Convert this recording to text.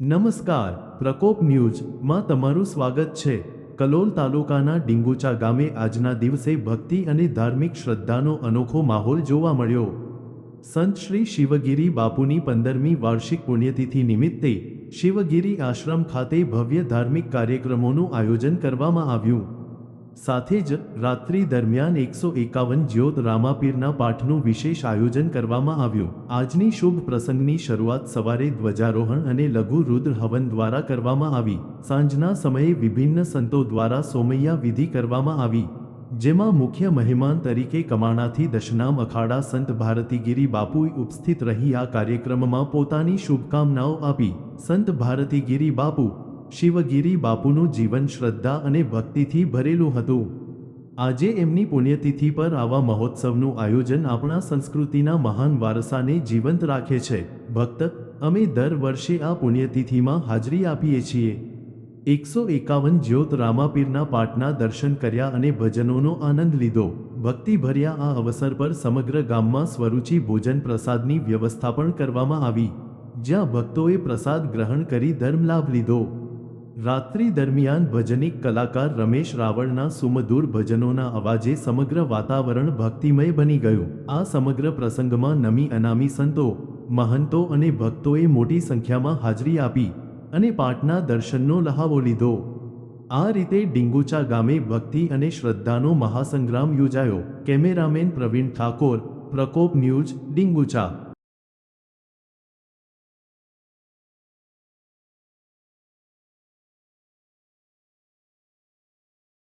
નમસ્કાર, પ્રકોપ ન્યૂઝમાં તમારું સ્વાગત છે. કલોલ તાલુકાના ડિંગુચા ગામે આજના દિવસે ભક્તિ અને ધાર્મિક શ્રદ્ધાનો અનોખો માહોલ જોવા મળ્યો. સંત શ્રી શિવગીરી બાપુની પંદરમી વાર્ષિક પુણ્યતિથિ નિમિત્તે શિવગીરી આશ્રમ ખાતે ભવ્ય ધાર્મિક કાર્યક્રમોનું આયોજન કરવામાં આવ્યું. સાથે જ રાત્રિ દરમિયાન એકસો એકાવન જ્યોત રામાપીરના પાઠનું વિશેષ આયોજન કરવામાં આવ્યું. આજની શુભ પ્રસંગની શરૂઆત સવારે ધ્વજારોહણ અને લઘુ રુદ્ર હવન દ્વારા કરવામાં આવી. સાંજના સમયે વિભિન્ન સંતો દ્વારા સોમૈયા વિધિ કરવામાં આવી. જેમાં મુખ્ય મહેમાન તરીકે કમાણાથી દશનામ અખાડા સંત ભારતીગીરી બાપુએ ઉપસ્થિત રહી આ કાર્યક્રમમાં પોતાની શુભકામનાઓ આપી. સંત ભારતીગીરી બાપુ શિવગીરી બાપુનું જીવન શ્રદ્ધા અને ભક્તિથી ભરેલું હતું. આજે એમની પુણ્યતિથિ પર આવા મહોત્સવનું આયોજન આપણા સંસ્કૃતિના મહાન વારસાને જીવંત રાખે છે. ભક્ત, અમે દર વર્ષે આ પુણ્યતિથિમાં હાજરી આપીએ છીએ. એકસો એકાવન જ્યોત રામાપીરના પાઠના દર્શન કર્યા અને ભજનોનો આનંદ લીધો. ભક્તિભર્યા આ અવસર પર સમગ્ર ગામમાં સ્વરૂચિ ભોજન પ્રસાદની વ્યવસ્થા પણ કરવામાં આવી. જ્યાં ભક્તોએ પ્રસાદ ગ્રહણ કરી ધર્મ લાભ લીધો. રાત્રિ દરમિયાન ભજનિક કલાકાર રમેશ રાવળના સુમધુર ભજનોના અવાજે સમગ્ર વાતાવરણ ભક્તિમય બની ગયું. આ સમગ્ર પ્રસંગમાં નમી અનામી સંતો, મહંતો અને ભક્તોએ મોટી સંખ્યામાં હાજરી આપી અને પાટના દર્શનનો લહાવો લીધો. આ રીતે ડિંગુચા ગામે ભક્તિ અને શ્રદ્ધાનો મહાસંગ્રામ યોજાયો. Cameraman Pravin Thakor, Prakop news, Dingucha.